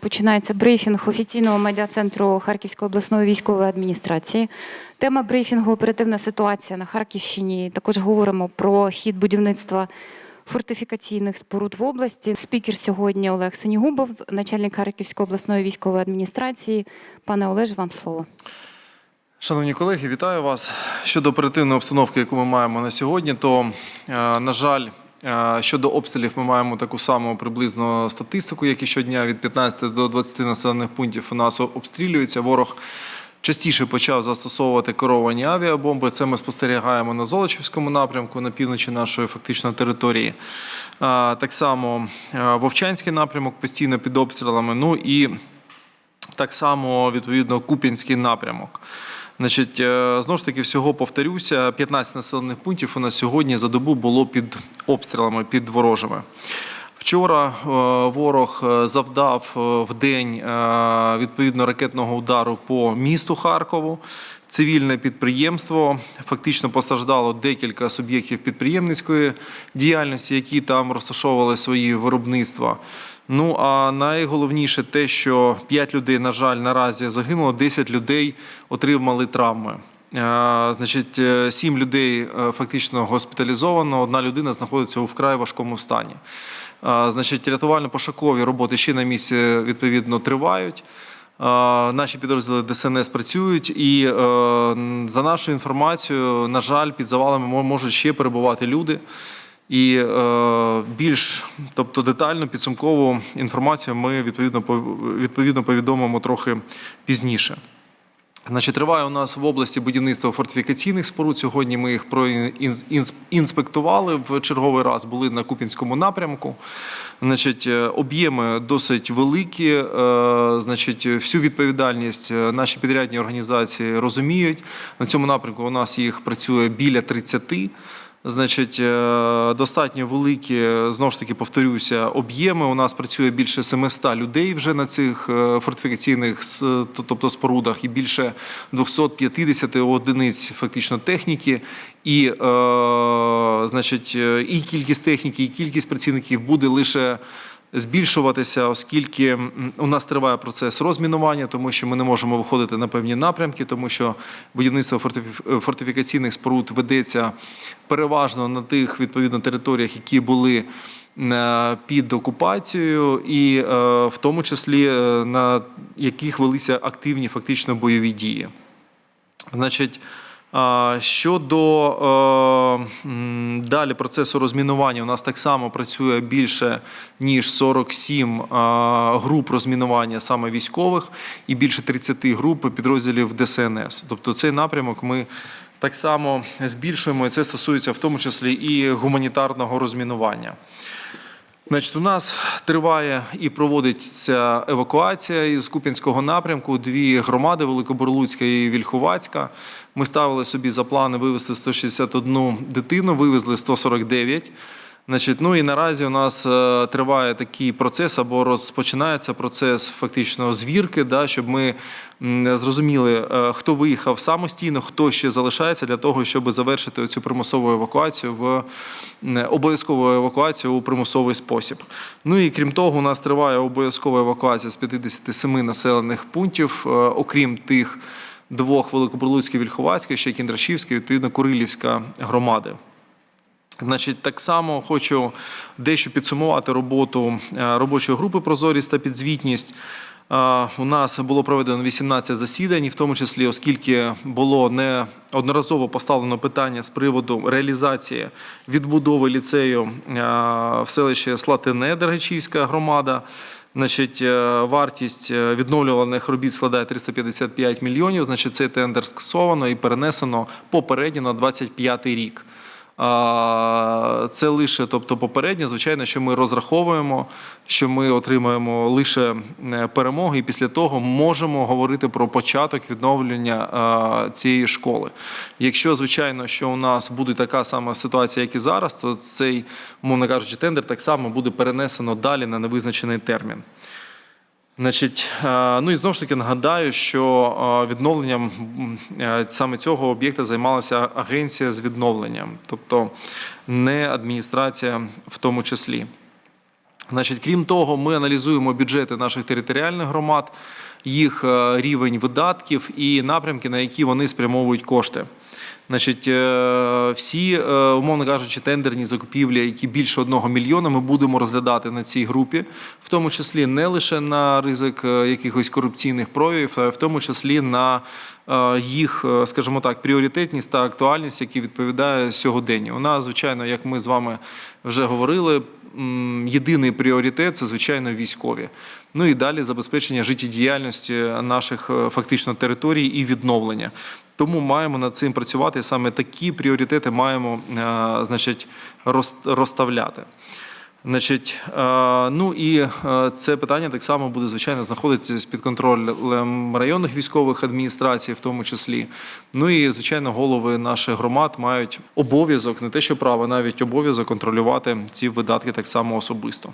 Починається брифінг офіційного медіа-центру Харківської обласної військової адміністрації. Тема брифінгу оперативна ситуація на Харківщині. Також говоримо про хід будівництва фортифікаційних споруд в області. Спікер сьогодні Олег Синігубов, начальник Харківської обласної військової адміністрації. Пане Олеже, вам слово. Шановні колеги, вітаю вас. Щодо оперативної обстановки, яку ми маємо на сьогодні, то, е, на жаль, щодо обстрілів ми маємо таку саму приблизно статистику, як і щодня від 15 до 20 населених пунктів у нас обстрілюється. Ворог частіше почав застосовувати керовані авіабомби. Це ми спостерігаємо на Золочівському напрямку, на півночі нашої фактично території. Е, Так само е, Вовчанський напрямок постійно під обстрілами. Ну і так само, відповідно, Куп'янський напрямок. Значить, е, знову ж таки, всього повторюся, 15 населених пунктів у нас сьогодні за добу було під обстрілами, під ворожими. Вчора е, ворог е, завдав в день відповідно ракетного удару по місту Харкову. Цивільне підприємство фактично постраждало декілька суб'єктів підприємницької діяльності, які там розташовували свої виробництва. Ну а найголовніше те, що 5 людей, на жаль, наразі загинуло, 10 людей отримали травми. Е, Значить, 7 людей е, фактично госпіталізовано, одна людина знаходиться у вкрай важкому стані. Е, Значить, рятувально-пошукові роботи ще на місці відповідно тривають. Е, Наші підрозділи ДСНС працюють, і е, за нашою інформацією, на жаль, під завалами мо- можуть ще перебувати люди. І е, більш тобто детальну підсумкову інформацію ми відповідно відповідно повідомимо трохи пізніше. Значить, триває у нас в області будівництво фортифікаційних споруд. Сьогодні ми їх проінспектували в черговий раз. Були на Купінському напрямку. Значить, е, об'єми досить великі. е, Значить, всю відповідальність е, наші підрядні організації розуміють. На цьому напрямку у нас їх працює біля 30. Значить, е, достатньо великі, знову ж таки, повторюся, об'єми. У нас працює більше 700 людей вже на цих е, фортифікаційних тобто спорудах, і більше 250 одиниць фактично техніки. І, е, значить, е, і кількість техніки, і кількість працівників буде лише збільшуватися, оскільки у нас триває процес розмінування, тому що ми не можемо виходити на певні напрямки, тому що будівництво фортифікаційних споруд ведеться переважно на тих відповідно територіях, які були е, під окупацією, і е, в тому числі е, на яких велися активні фактично бойові дії. Значить, щодо е, далі процесу розмінування, у нас так само працює більше ніж 47 а, груп розмінування саме військових і більше 30 груп підрозділів ДСНС. Тобто цей напрямок ми так само збільшуємо, і це стосується в тому числі і гуманітарного розмінування. Значить, у нас триває і проводиться евакуація із Куп'янського напрямку. Дві громади Великоборлуцька і Вільховацька. Ми ставили собі за плани вивезти 161 дитину, вивезли 149. Значить, ну і наразі у нас е, триває такий процес або розпочинається процес фактично звірки, да, щоб ми зрозуміли, е, хто виїхав самостійно, хто ще залишається для того, щоб завершити цю примусову евакуацію в обов'язкову евакуацію у примусовий спосіб. Ну і крім того, у нас триває обов'язкова евакуація з 57 населених пунктів, е, окрім тих двох Великобурлуцьких, Вільховацьких, ще Кіндрашівська, відповідно Курилівська громади. Значить, так само хочу дещо підсумувати роботу е, робочої групи Прозорість та підзвітність. Е, У нас було проведено 18 засідань, в тому числі, оскільки було неодноразово поставлено питання з приводу реалізації відбудови ліцею е, в селищі Слатине, Дергачівська громада. Значить, вартість відновлюваних робіт складає 355 мільйонів. Значить, цей тендер скасовано і перенесено попередньо на 25 рік. Це лише, тобто попередньо, звичайно, що ми розраховуємо, що ми отримаємо лише е, перемоги, і після того можемо говорити про початок відновлення цієї школи. Якщо, звичайно, що у нас буде така сама ситуація, як і зараз, то цей, мовно кажучи, тендер так само буде перенесено далі на невизначений термін. Значить, е, ну і знову ж таки нагадаю, що е, відновленням е, саме цього об'єкта займалася агенція з відновленням, тобто не адміністрація в тому числі. Значить, крім того, ми аналізуємо бюджети наших територіальних громад, їх рівень видатків і напрямки, на які вони спрямовують кошти. Значить, е, всі, е, умовно кажучи, тендерні закупівлі, які більше одного мільйона, ми будемо розглядати на цій групі, в тому числі не лише на ризик е, якихось корупційних проявів, а в тому числі на їх, скажімо так, пріоритетність та актуальність, які відповідає сьогоденню. Нас, звичайно, як ми з вами вже говорили, єдиний пріоритет це звичайно військові. Ну і далі забезпечення життєдіяльності наших фактично територій і відновлення. Тому маємо над цим працювати. Саме такі пріоритети маємо е, значить, роз- розставляти. Значить, е, ну і е, це питання так само буде звичайно знаходитися під контролем районних військових адміністрацій, в тому числі. Ну і звичайно, голови наших громад мають обов'язок, не те, що право, навіть обов'язок контролювати ці видатки так само особисто.